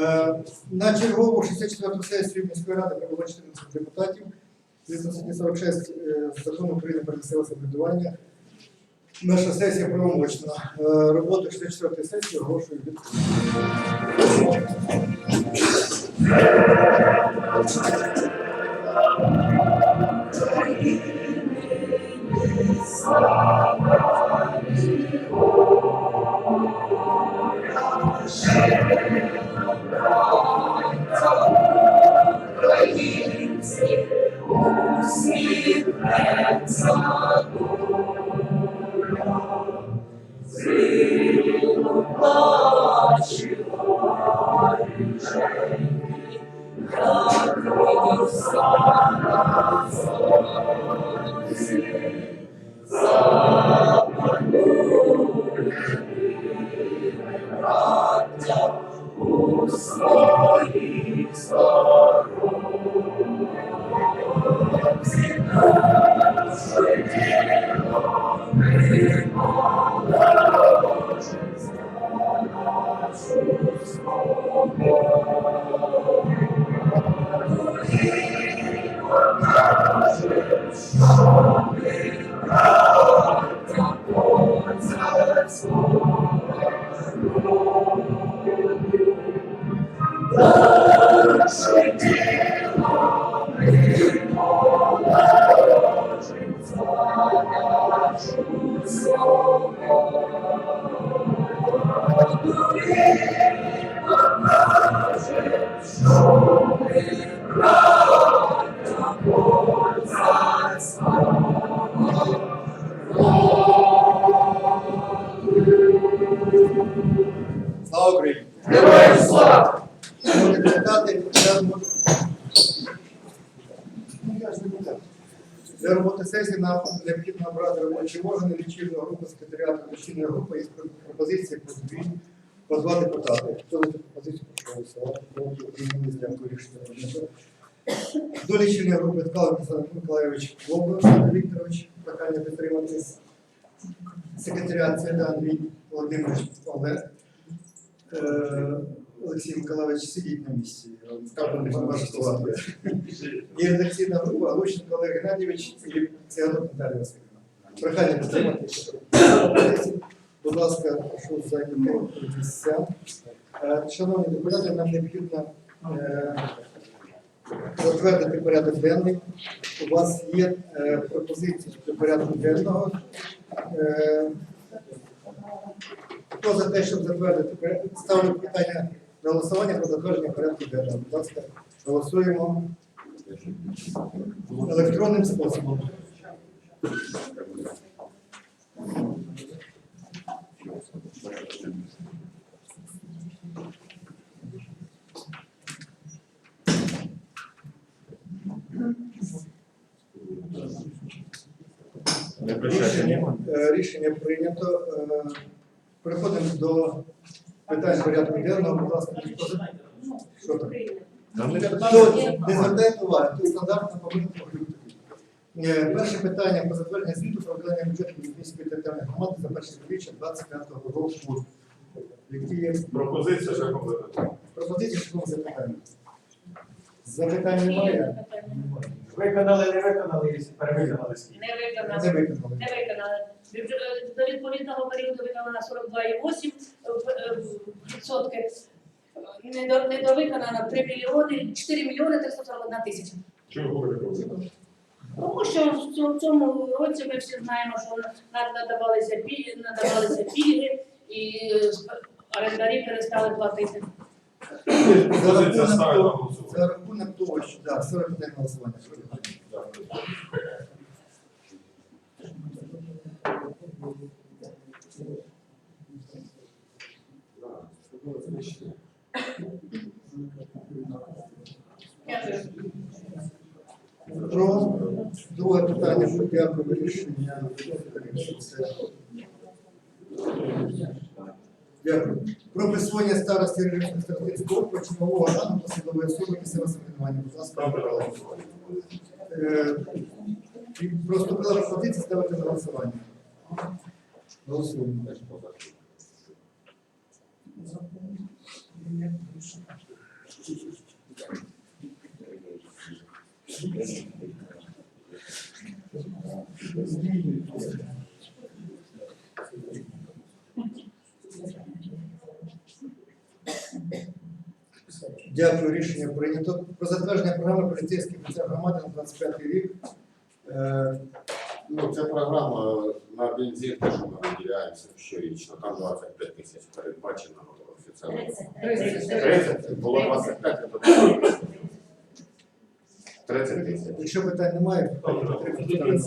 Е, На чергову 64 сесію міської ради прибуло 14 депутатів. Згідно статті 46 е, закону України про місцеве самоврядування. Наша сесія правомочна. Е, Роботу 64-ї сесії оголошую відкритою. Секретаріату групи із пропозиції по дві по два депутати. Хто за цю пропозицію прошу голосувати? Проти утримались? Дякую, рішення прийнято. До лічильної групи Ткалик Олександр Миколайович Володимир Вікторович. Прохання підтримати. Секретаріат Цеда Андрій Володимирович Олег. Е, Олексій Миколаївич сидіть на місці. Славу. І редакційна група Лущенко Олег Геннадійович і Ціганок Наталія Васильівна. Прохання підтримати. Будь ласка, прошу зайняти місця. Е, Шановні депутати, нам необхідно е, затвердити порядок денний. У вас є е, пропозиції до порядку денного. Хто за те, щоб затвердити? Ставлю питання на голосування про затвердження порядку денного. Будь ласка, голосуємо електронним способом. Е, Рішення прийнято. Е, Переходимо до питань порядку денного. Будь ласка, що там? Не звертайте уваги, тут стандартна помилка бути. Перше питання про затвердження звіту про виконання бюджету Львівської територіальної громади за перше півріччя 25 року. Які є Пропозиція шляхом запитання. пропозиції, що вам запитання? Запитань немає? Виконали, не виконали, якщо перевиконали скільки. Не Не виконали. виконали. Не виконали. Бюджет- До відповідного періоду виконано 42,8 е, відсотки. Недо- Недовиконано 3 мільйони, 4 мільйони 341 тисяча. Чого ви робите? Тому що в цьому- році ми всі знаємо, що надавалися пільги, надавалися пільги і орендарі перестали платити. За рахунок того, що да, 41 голосування. Дякую. Про друге питання про вирішення. Дякую. Про присвоєння старості Рівненського старостинського округу посадової особи місцевого самоврядування. Будь ласка, Просто була пропозиція ставити на голосування. Голосуємо. Дякую, рішення прийнято. Про затвердження програми поліцейських офіцер громади на 25 рік. Е, Ну, це програма на бензин, те, що ми виділяємося щорічно. Там 25 тисяч передбачено офіцерам. 30, було 25, то 30 тисяч. Якщо питань немає, питання потрібно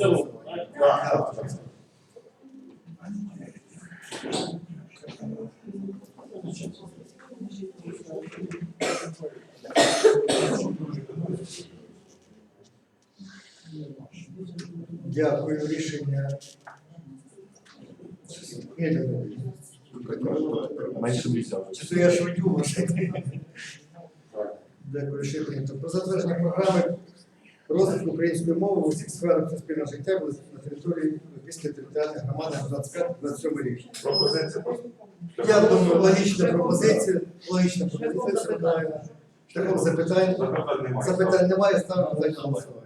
Дякую, рішення. То я швидю може? Дякую, рішення. Про затвердження програми розвитку української мови в усіх сферах суспільного життя на території після територіальної громади 25-27 рік. Пропозиція просто. Я думаю, логічна пропозиція, логічна пропозиція, Світлана. Шляхом запитань. Запитань немає. Ставимо на голосування.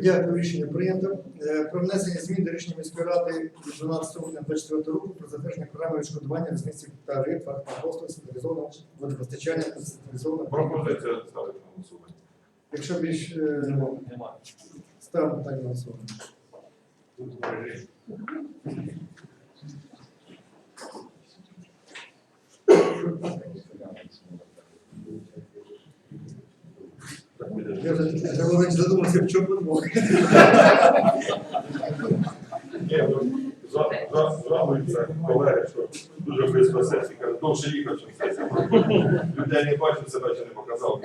Дякую, рішення прийнято. Е, Про внесення змін до рішення міської ради від 12 грудня 2024 року про затвердження програми відшкодування різниці тариф, фактів послуг, централізованого водопостачання та централізованого. Пропозиція ставити на голосування. Якщо більш е, ставимо питання на голосування. Я вже задумався, в чому подвох. Ні, ну, за- колеги, що дуже близько сесії, кажуть, довше їхав, чим сесія. Людей не бачив, себе ще не показав.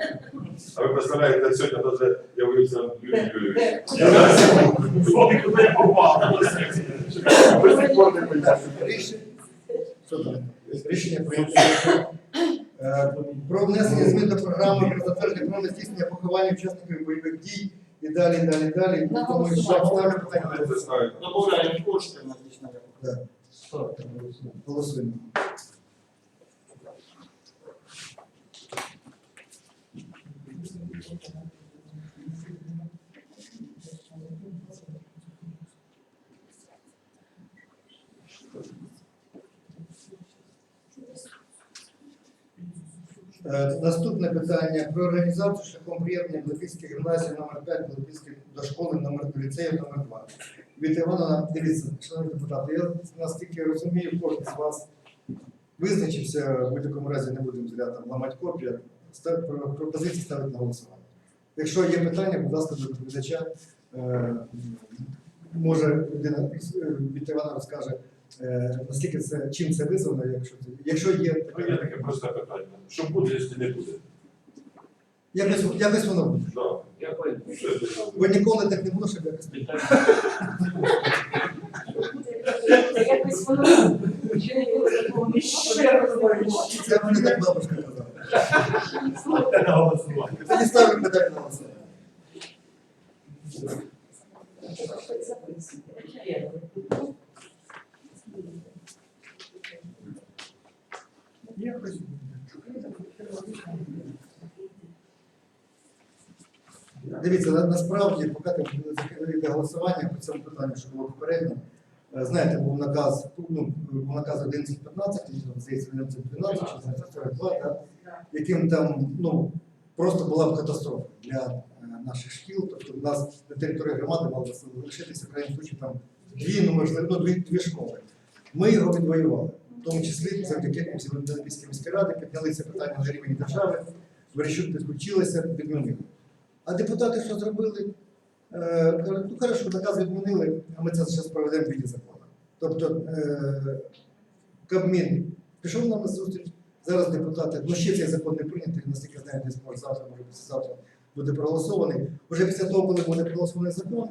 А ви представляєте, сьогодні навіть явився Юрій Юрійович. Злотий куди я попав? Рішення прийнято. Е, Про внесення змін до програми про затвердження про здійснення поховання учасників бойових дій і далі, далі, далі. На Тому що ставлю питання. Добавляємо кошти на дійсно. Да. Голосуємо. Е, Наступне питання про організацію шляхом приєднання Блаківської гімназії номер 5 Блаківської до школи номер ліцею номер 2. Від Івана, дивіться, шановні депутати, я наскільки розумію, кожен з вас визначився, в будь-якому разі не будемо зря там ламати копію, пропозиції ставити на голосування. Якщо є питання, будь ласка, до доповідача. Е, Може, людина е, від Івана розкаже, е, наскільки це, чим це визвано, якщо, якщо є Ну, Є таке просте питання. Що буде, якщо не буде? якось, якось воно буде. Да. Ну, що це? Бо ніколи так не було, щоб якось. Якось воно ще не було такого Це мені так бабушка казала. Голосування. Тоді ставлю питання на голосування. Дивіться, на- насправді, поки ти закидуєте голосування по цьому питанню, що було попередньо, е, знаєте, був наказ, ну, був наказ 11.15, і, здається, 11.12, чи 11.42, так, яким там, ну, просто була б катастрофа для е, наших шкіл. Тобто у нас на території громади мало залишитися в крайньому случаї там дві, ну можливо, ну, дві, дві школи. Ми його відвоювали, в тому числі завдяки Львівській міській ради підняли це питання на рівні держави, Верещук підключилися, відмінили. А депутати що зробили? Е, кажуть, ну хорошо, наказ відмінили, а ми це зараз проведемо в віді закону. Тобто е, Кабмін пішов нам на зустріч. Зараз депутати, ну ще цей закон не прийнятий, наскільки знаєте, десь може завтра, може післязавтра буде проголосований. Уже після того, коли буде проголосований закон,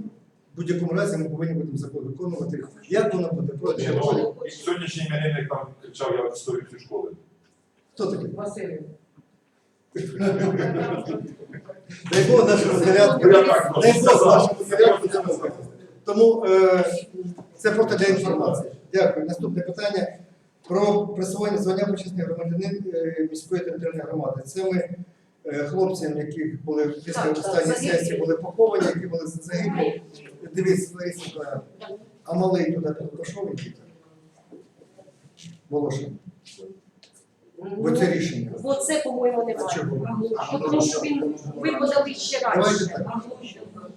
В будь-якому разі ми повинні будемо закон виконувати. Як воно буде? Пройде. ну, і Сьогоднішній іменинник там кричав, я відстою всю школи. Хто такий? Василь. Дай Бог. Я так Дай Бог нашому зарядку це визнати. Тому е, це просто для інформації. Дякую. Наступне питання про присвоєння звання почесний громадянин е, міської територіальної громади. Це ми е, хлопцям, які були після Так, так, останньої загиблі. сесії, були поховані, які були загиблі. Дивіться, Лариса Миколаївна, а малий туди пішов який там? Волошин. Бо це рішення. Бо це, по-моєму, немає. Чого? Бо Тому що він ви подали ще Давайте раніше. так.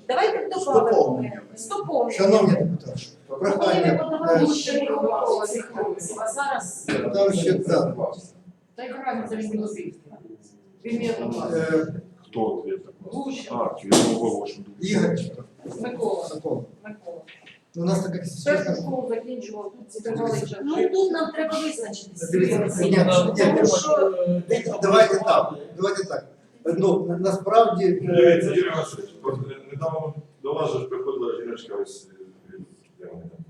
Давайте Стоповне. додамо. Стоповне. Шановні депутати, Коли ми прохання. подавали е, ще Микола цих а зараз Там ще да. Та яка разниця є одного. Е, Хто це? Гуща. А. Ігор Микола. Сокол. Микола. У нас така Першу школу закінчував, тут ну тут нам треба визначитися. Дивіться, ні, ні, Тому що Давайте так. Давайте так. Ну на- насправді Дивіться, е, Юрій Васильович, от, е, недавно до вас же ж приходила жіночка ось, е, де вони там,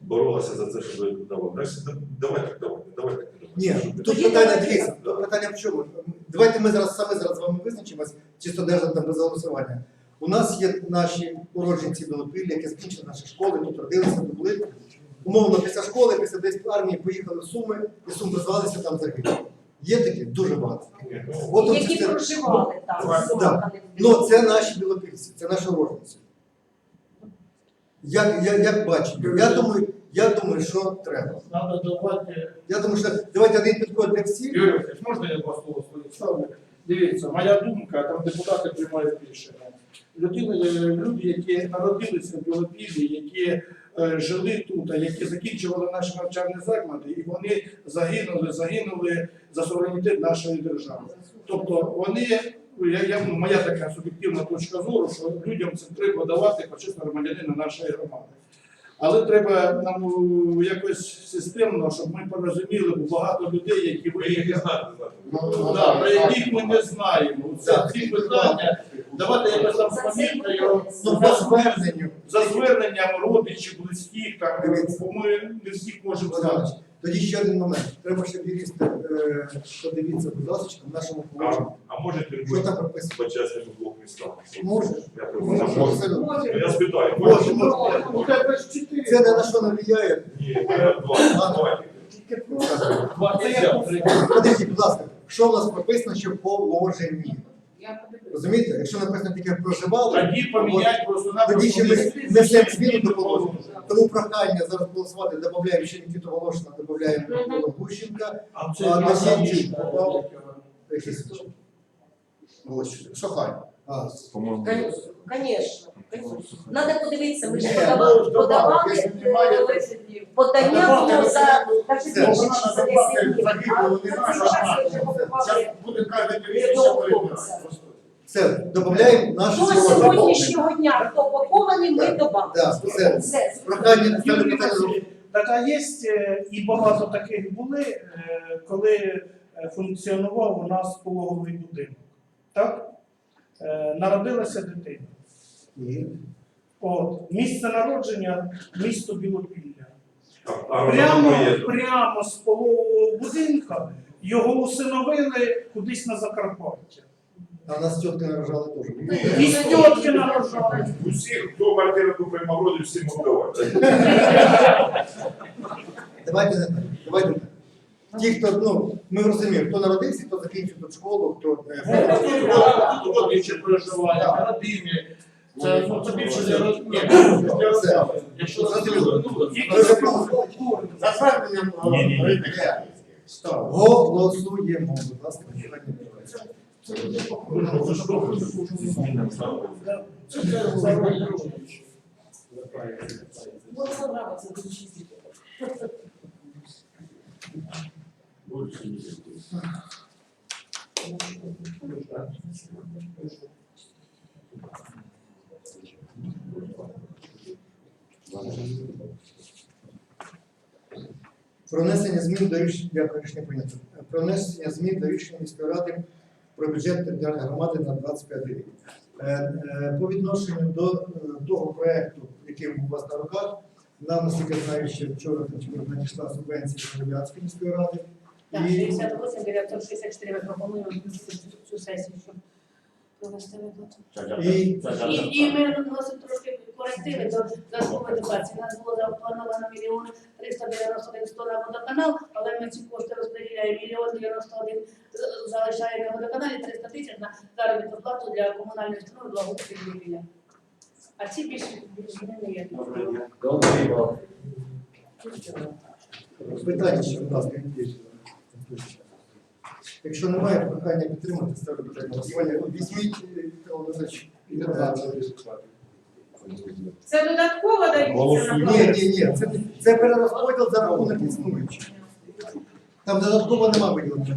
боролася за це, щоб ви давали. Значить, да- давайте, давайте, давайте. ні, тут питання давайте. дивіться. Тут питання в чому? Давайте ми зараз саме зараз з вами визначимось, чисто держа там без голосування. У нас є наші уродженці Білопілля, які закінчили наші школи, тут родилися, тут були. Умовно, після школи, після десь армії поїхали в Суми, і Сум призвалися там загинули. Є такі дуже багато. От які це- проживали там, Да. Ну, це наші білопільці, це наші уроженці. Як, як, як бачите, я думаю, я думаю, що треба. Надо давати Я думаю, що давайте один підход для всіх. Юрій Васильович, можна я два слова свої? Дивіться, моя думка, там депутати приймають рішення. Людини, е, люди, які народилися в Білопіллі, які е, жили тут, а які закінчували наші навчальні заклади, і вони загинули, загинули за суверенітет нашої держави. Тобто вони, я, я, ну, моя така суб'єктивна точка зору, що людям це треба давати почесно громадянина нашої громади. Але треба нам ну, якось системно, щоб ми порозуміли, бо багато людей, які Ви їх не знаєте. Ну, про яких ми не знаємо. Це ці питання. Давайте якось там пам'ятаю Ну, по зверненню. за зверненням родичів, близьких, там, Дивіться. бо ми не всіх можемо знати. Тоді ще один момент. Треба, щоб юристи е, подивіться, будь ласка, в нашому А, положенні. а може ти Що там прописано? почесним у двох містах? Може. Я Може, може. абсолютно. Я спитаю. Може, може. У тебе ж чотири. Це не на що не впливає. Ні, я два, два. Два будь ласка, що в нас прописано, що в положенні. Розумієте? Якщо написано тільки проживали, Тоді поміняти просто тоді ще ми внесемо зміну до зміни положення. Тому прохання зараз голосувати, додаємо ще Нікіту Волошина, додаємо. Микола Гущенка, А на на Сінчук попав? якийсь Волошин. По-моєму. Конечно, конечно. Надо подивитися, ми ж подавали, подавали е, подання було за навіть Все. більше, ніж за 10 днів. А Загинули, за ми вже Зараз буде кожен все, додаємо наше До сьогоднішнього дня, хто похований, ми добавили. Так, все. Все. Прохання ставлю питання. Так, є е, і багато таких були, е, коли е, функціонував у нас пологовий будинок. Так? Е, Народилася дитина. От, місце народження місто Білопілля. Прямо, прямо з пологового будинка його усиновили кудись на Закарпаття. А нас тітки нарожали теж. І з тітки народжали. Усіх, хто квартиру купив Мавроді, всім віддавати. Давайте не. Давайте. Ті, хто, ну, ми розуміємо, хто народився, хто закінчив тут школу, хто. е, Тут родичі проживають, родини. Це, ну, більше для розмови. Якщо Зрозуміло. ну, за зверненням. Голосуємо, будь ласка. Це Про внесення змін до рішення, дякую, рішення прийнято. Про внесення змін до рішення міської ради про бюджет територіальної громади на 25 рік. Е, е, По відношенню до е, того проекту, який у вас на руках, нам, наскільки знаю, ще вчора надійшла субвенція від міської ради. Так, 68 964 ми пропонуємо цю- сесію, щоб провести виплату. І- І, і ми вносимо трошки корективи до додаткової дотації. У нас було заплановано мільйон 391 100 на водоканал, але ми ці кошти розподіляємо мільйон 91 з- залишаємо на водоканалі 300 тисяч на заробітну плату для комунальної установи благоустрою будівля. А ці більше більше не є. питання ще, будь ласка, Якщо немає прохання підтримати, ставлю питання. голосування. Візьміть, е, Віктор Володимирович. Це додатково дається на Ні, ні, ні, це, це перерозподіл за рахунок існуючих. Там додатково нема виділення.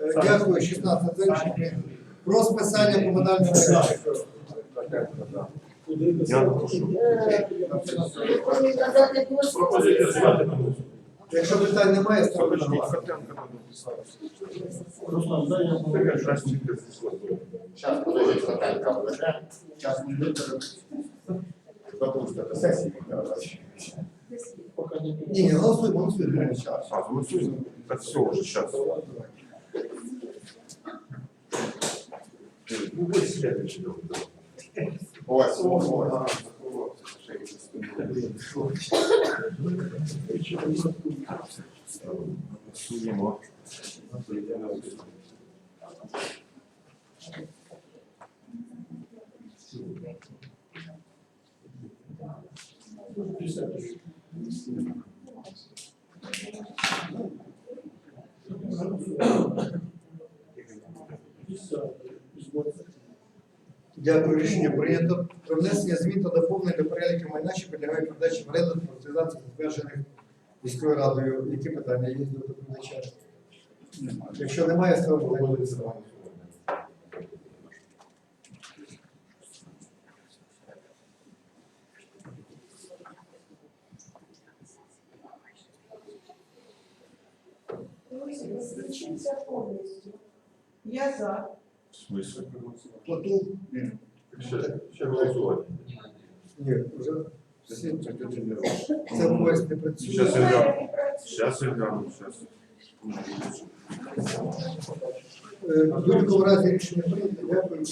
Е, Дякую, 16 за рішення. Про списання комунального голосу. Якщо питань немає, ставлю на голосування. Руслан, дай я. Зараз подивіться, Наталька веде. Зараз ми Допустимо до сесії. Поки не Ні, ні, голосуємо, голосуємо. А, голосуємо. Так все, вже зараз. Ну, ви слідуючий договір. Ось, ось, Голосуємо. Дякую, рішення прийнято. Про внесення змін та доповнень до переліку майна, що підлягає передачі в оренду приватизації затверджених міською радою. Які питання є до доповідача? Якщо немає, ставимо на голосування. Я за. Смислі? Плату? Ще, ще голосувати. Ні, вже всі. Це ось не працює. Щас я гляну. Щас я гляну, щас. Е, В будь-якому разі рішення прийнято. Дякую.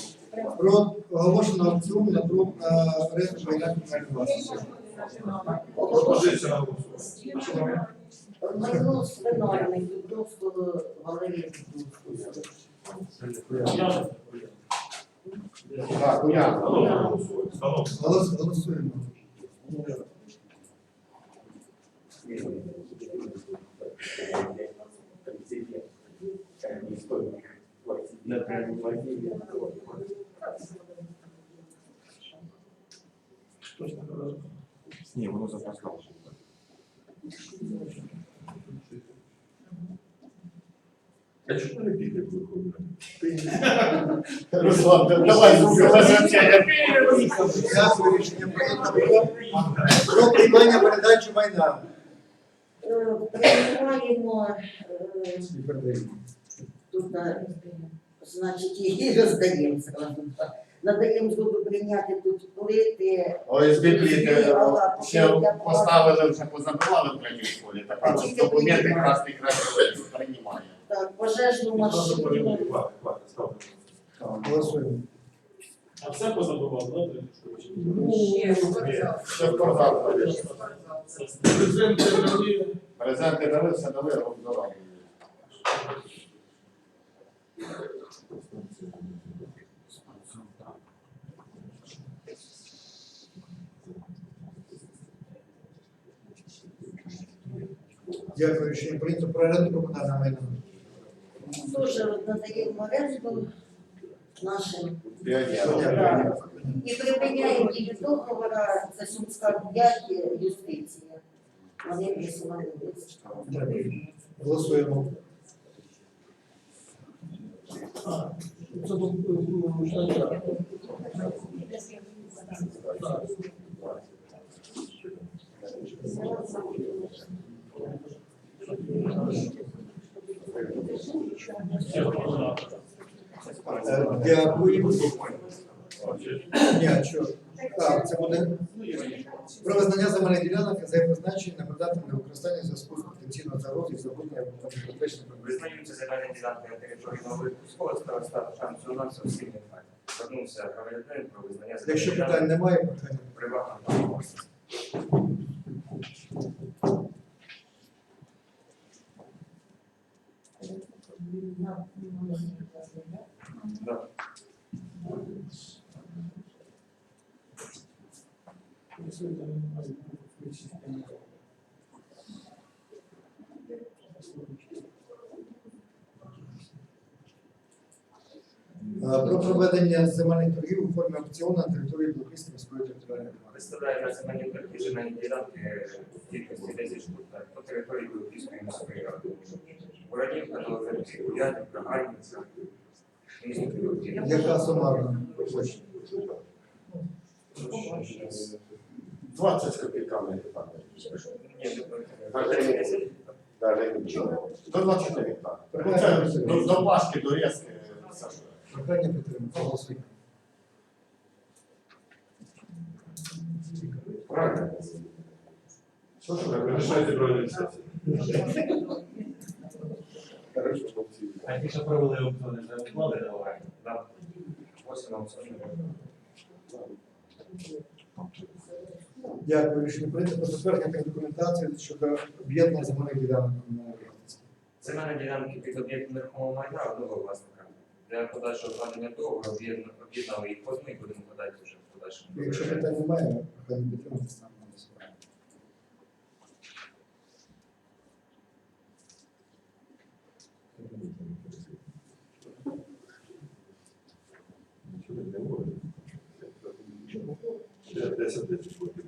Про оголошено аукціон на друг на оренду майна комунальної власності. Пропозиція на голосування. Свинарник, Дубровського Валерія Так. Голос- Голосуємо. Ні, воно запускало. А чому не піде виходить? Руслан, давай звук рішення прийнято. Про- Про приймання передачі майна. Е, Приймаємо е, І передаємо. тут, на- значить, і роздаємо зразу. Надаємо згоду прийняти тут плити. ОСБ пліти ще поставили, вже позабивали в третій школі. Тепер ось документи красний красний приймає. Так, пожежну машину. Хватить, хватить, ставте. Голосуємо. А все позабував, да? Ще спортзал. Ще в спортзал. Презенти дали. Презенти дали, все дали, роздавали. Дякую, рішення прийнято. Про оренду комунального майна. Теж надаємо в оренду нашим. Піонер. І припиняємо дію договора, за Сумська 5 юстиція. Вони присували. Голосуємо. Це був ну, Жаня. Дякую. Ні, а що? Так, це буде про визнання земельних ділянок за їх призначення непридатним для використання зв'язку з потенційною загрозою забруднення або безпечним Визнаються земельні ділянки на території нової Кузького староста шансу на гектарів. Звернувся громадянин про визнання Якщо питань немає, питання. приватного власності. Про проведення земельних торгів у формі аукціону на території Білопільської міської територіальної громади. Представляє на земельні торги земельні ділянки в кількості 10 штук по території Білопільської міської ради. Бородівка, Нововербський, Кулянівка, Гарниця. Місто. Яка сумарна площа? 20 з копійками гектар. Ні, Так, не 10. Даже. До 20 гектар. Ну, це до, до Пашки, до Резки. все ж. Прохання підтримати. Голосуємо. Правильно? Що ж ви рішаєте про ініціативу? Хорошо, хлопці. А ті, що провели аукціони, відклали договори? Да. Ось на аукціоні. Дякую. Рішення прийнято про затвердження та документації щодо об'єднання земельних ділянок комунальної власності. Земельні ділянки під об'єктом нерухомого майна одного власника. Для подальшого вкладення договору об'єдна- об'єднали їх позми і будемо подати вже в подальшому. Якщо питань немає, прохання підтримати саме голосування. Ще 10 10 буде.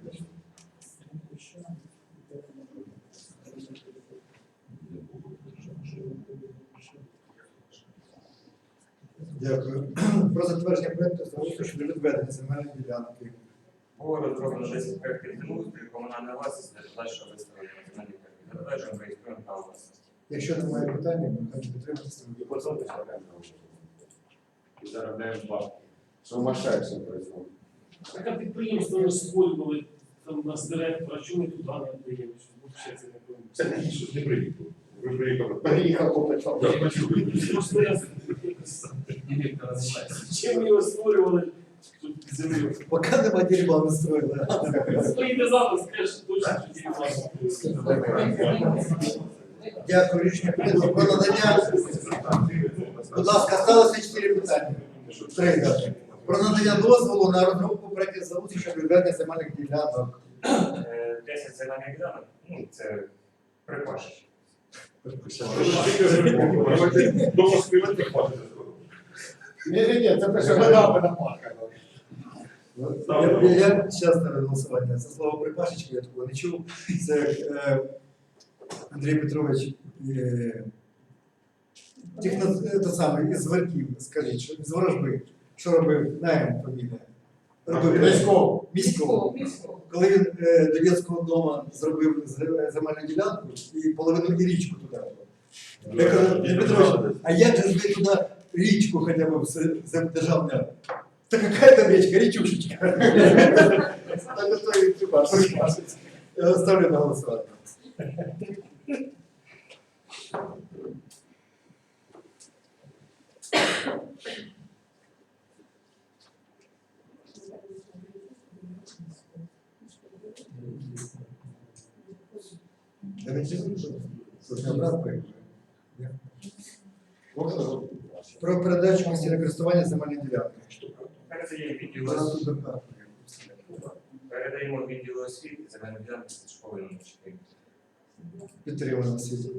Дякую. Про затвердження проекту залишку щодо відведення земельної ділянки. Було розроблено 10 проєктів землеустрою, комунальна власність для подальшого виставлення земельних торгів. Затверджуємо реєструємо право власності. Якщо немає питання, прохання підтримати саме І по цьому заробляємо гроші. І заробляємо бабки. Сумасшедшим працюємо. Так а підприємство розстворювали, там нас директора, чому ми туди не даємо? Взагалі це не пойму. Це не що не приїхав. Ви приїхали. Приїхав по. Я почув. Просто я якось Директора немає. чим його створювали тут землю. Поки нема дерьма не строїли. Стоїте зараз, скажеш, точно що дерьмо. Дякую, рішення прийнято про надання. Будь ласка, сталося чотири питання. Три. Про надання дозволу на розробку проєктів залучення щодо відведення земельних ділянок. Е, 10 земельних ділянок, ну це припаші. До Москви не хватить. Ні, ні, ні, це те, що видав на паха. Я, я, я часто на голосування. Це слово припашечки я такого не чув. Це е, Андрій Петрович е, техно, це саме, із Варків, скажіть, що з ворожби. Що робив? Наєм фамілія. Робив Міського. міського. Коли він е, до дитячого дому зробив з- земельну ділянку і половину і річку туди. Я кажу, Андрій Петрович, а як же ж ви туди річку хоча б з- з державне? Та какая там річка, річушечка. Так ото і треба припасити. Я ставлю на голосування. Я не чую, що це образ поїхав. Про передачу постійне користування земельної ділянки. Передаємо відділу освіти. Передаємо відділу освіти, земельні ділянки з школи номер 4. Підтримуємо всі.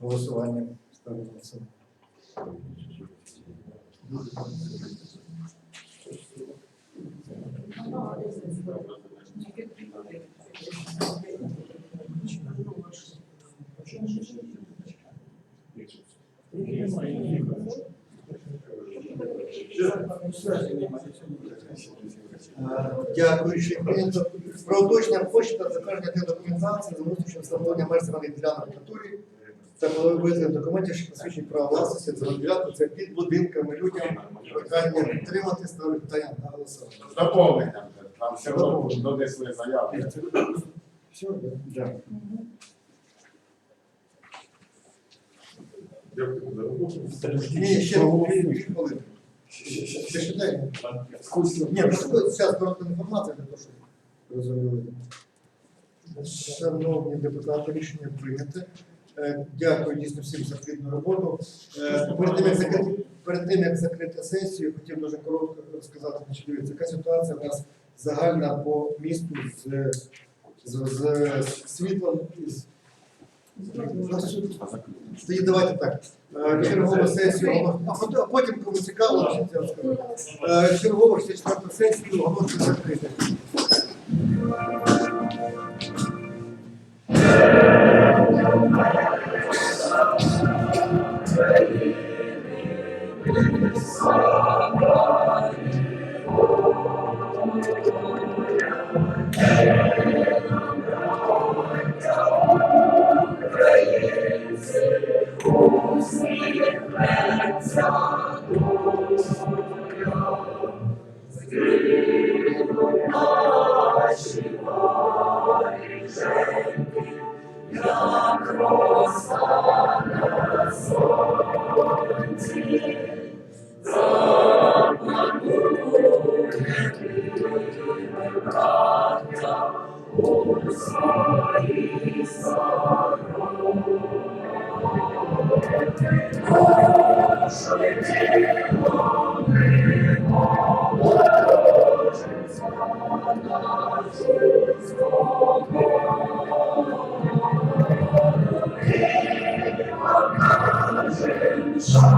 Голосування. Ставлю на голосування. Е, Дякую, рішення прийнято. Про уточнення площі та затвердження документації за внутрішнім встановлення меж земельних ділянок в натурі та коли визнання документів, що посвідчують право власності, земледілянку, це під будинками людям. Прохання підтримати, ставлю питання на голосування. Доповнення. Там все одно донесли заяви. Все, дякую. Дякую за роботу. Ні, ще дві хвилини. Ще ще дай. Ні, просто зараз коротка інформація для того, щоб розуміли. Шановні депутати, рішення прийняте. Е, Дякую дійсно всім за плідну роботу. Е, Перед тим, як закрити, перед тим, як закрити сесію, хотів дуже коротко розказати, значить, дивіться, яка ситуація у нас загальна по місту з, з, з світлом і з тоді давайте так. Чергова сесія, а пот- а потім, кому цікаво, я розкажу. Е, Чергову 64 сесію оголошую закрити. Thank